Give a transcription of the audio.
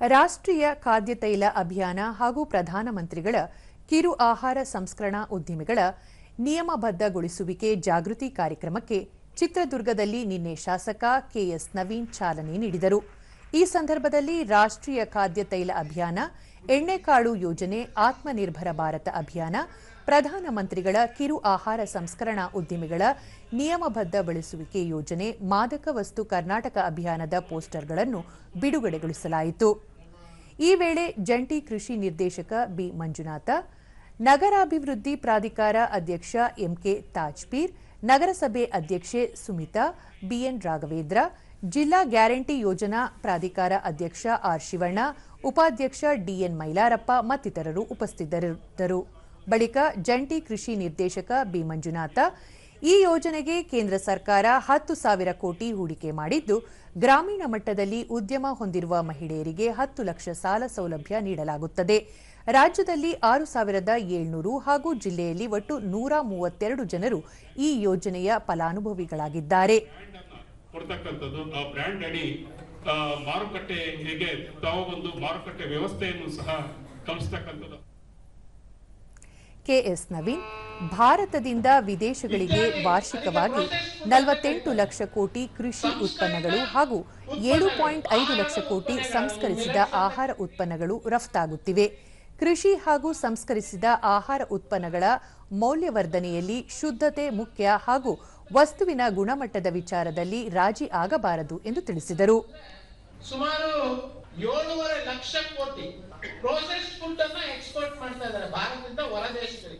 ರಾಷ್ಟ್ರೀಯ ಖಾದ್ಯ ತೈಲ ಅಭಿಯಾನ ಹಾಗೂ ಪ್ರಧಾನಮಂತ್ರಿಗಳ ಕಿರು ಆಹಾರ ಸಂಸ್ಕರಣಾ ಉದ್ದಿಮೆಗಳ ನಿಯಮಬದ್ಧಗೊಳಿಸುವಿಕೆ ಜಾಗೃತಿ ಕಾರ್ಯಕ್ರಮಕ್ಕೆ ಚಿತ್ರದುರ್ಗದಲ್ಲಿ ನಿನ್ನೆ ಶಾಸಕ ಕೆಎಸ್ ನವೀನ್ ಚಾಲನೆ ನೀಡಿದರು. ಈ ಸಂದರ್ಭದಲ್ಲಿ ರಾಷ್ಟ್ರೀಯ ಖಾದ್ಯ ತೈಲ ಅಭಿಯಾನ ಎಣ್ಣೆಕಾಳು ಯೋಜನೆ, ಆತ್ಮನಿರ್ಭರ ಭಾರತ ಅಭಿಯಾನ ಪ್ರಧಾನಮಂತ್ರಿಗಳ ಕಿರು ಆಹಾರ ಸಂಸ್ಕರಣಾ ಉದ್ದಿಮೆಗಳ ನಿಯಮಬದ್ಧಗೊಳಿಸುವಿಕೆ ಯೋಜನೆ, ಮಾದಕ ವಸ್ತು ಕರ್ನಾಟಕ ಅಭಿಯಾನದ ಪೋಸ್ಟರ್ಗಳನ್ನು ಬಿಡುಗಡೆಗೊಳಿಸಲಾಯಿತು. ಈ ವೇಳೆ ಜಂಟಿ ಕೃಷಿ ನಿರ್ದೇಶಕ ಬಿ. ಮಂಜುನಾಥ, ನಗರಾಭಿವೃದ್ಧಿ ಪ್ರಾಧಿಕಾರ ಅಧ್ಯಕ್ಷ ಎಂಕೆ ತಾಜ್ಪೀರ್, ನಗರಸಭೆ ಅಧ್ಯಕ್ಷೆ ಸುಮಿತಾ ಬಿಎನ್ ರಾಘವೇಂದ್ರ, ಜಿಲ್ಲಾ ಗ್ಯಾರಂಟಿ ಯೋಜನಾ ಪ್ರಾಧಿಕಾರ ಅಧ್ಯಕ್ಷ ಆರ್. ಶಿವಣ್ಣ, ಉಪಾಧ್ಯಕ್ಷ ಡಿಎನ್ ಮೈಲಾರಪ್ಪ ಮತ್ತಿತರರು ಉಪಸ್ಥಿತರಿದ್ದರು. ಬಳಿಕ ಜಂಟಿ ಕೃಷಿ ನಿರ್ದೇಶಕ ಬಿ ಮಂಜುನಾಥ, ಈ ಯೋಜನೆಗೆ ಕೇಂದ್ರ ಸರ್ಕಾರ ಹತ್ತು ಸಾವಿರ ಕೋಟಿ ಹೂಡಿಕೆ ಮಾಡಿದ್ದು, ಗ್ರಾಮೀಣ ಮಟ್ಟದಲ್ಲಿ ಉದ್ಯಮ ಹೊಂದಿರುವ ಮಹಿಳೆಯರಿಗೆ ಹತ್ತು ಲಕ್ಷ ಸಾಲ ಸೌಲಭ್ಯ ನೀಡಲಾಗುತ್ತದೆ. ರಾಜ್ಯದಲ್ಲಿ ಆರು ಸಾವಿರದ ಏಳ್ನೂರು ಹಾಗೂ ಜಿಲ್ಲೆಯಲ್ಲಿ ಒಟ್ಟು ನೂರ ಮೂವತ್ತೆರಡು ಜನರು ಈ ಯೋಜನೆಯ ಫಲಾನುಭವಿಗಳಾಗಿದ್ದಾರೆ. ಕೆಎಸ್ ನವೀನ್ ಭಾರತದಿಂದ ವಿದೇಶಗಳಿಗೆ ವಾರ್ಷಿಕವಾಗಿ ನಲವತ್ತೆಂಟು ಲಕ್ಷ ಕೋಟಿ ಕೃಷಿ ಉತ್ಪನ್ನಗಳು ಹಾಗೂ ಏಳು ಪಾಯಿಂಟ್ ಐದು ಲಕ್ಷ ಕೋಟಿ ಸಂಸ್ಕರಿಸಿದ ಆಹಾರ ಉತ್ಪನ್ನಗಳು ರಫ್ತಾಗುತ್ತಿವೆ. ಕೃಷಿ ಹಾಗೂ ಸಂಸ್ಕರಿಸಿದ ಆಹಾರ ಉತ್ಪನ್ನಗಳ ಮೌಲ್ಯವರ್ಧನೆಯಲ್ಲಿ ಶುದ್ಧತೆ ಮುಖ್ಯ ಹಾಗೂ ವಸ್ತುವಿನ ಗುಣಮಟ್ಟದ ವಿಚಾರದಲ್ಲಿ ರಾಜಿ ಆಗಬಾರದು ಎಂದು ತಿಳಿಸಿದರು. ಏಳೂವರೆ ಲಕ್ಷ ಕೋಟಿ. ಪ್ರೋಸೆಸ್ ಫುಡ್ ಅನ್ನ ಎಕ್ಸ್ಪೋರ್ಟ್ ಮಾಡ್ತಾ ಇದ್ದಾರೆ. ಭಾರತದಿಂದ ಹೊರ ದೇಶಗಳಿಗೆ.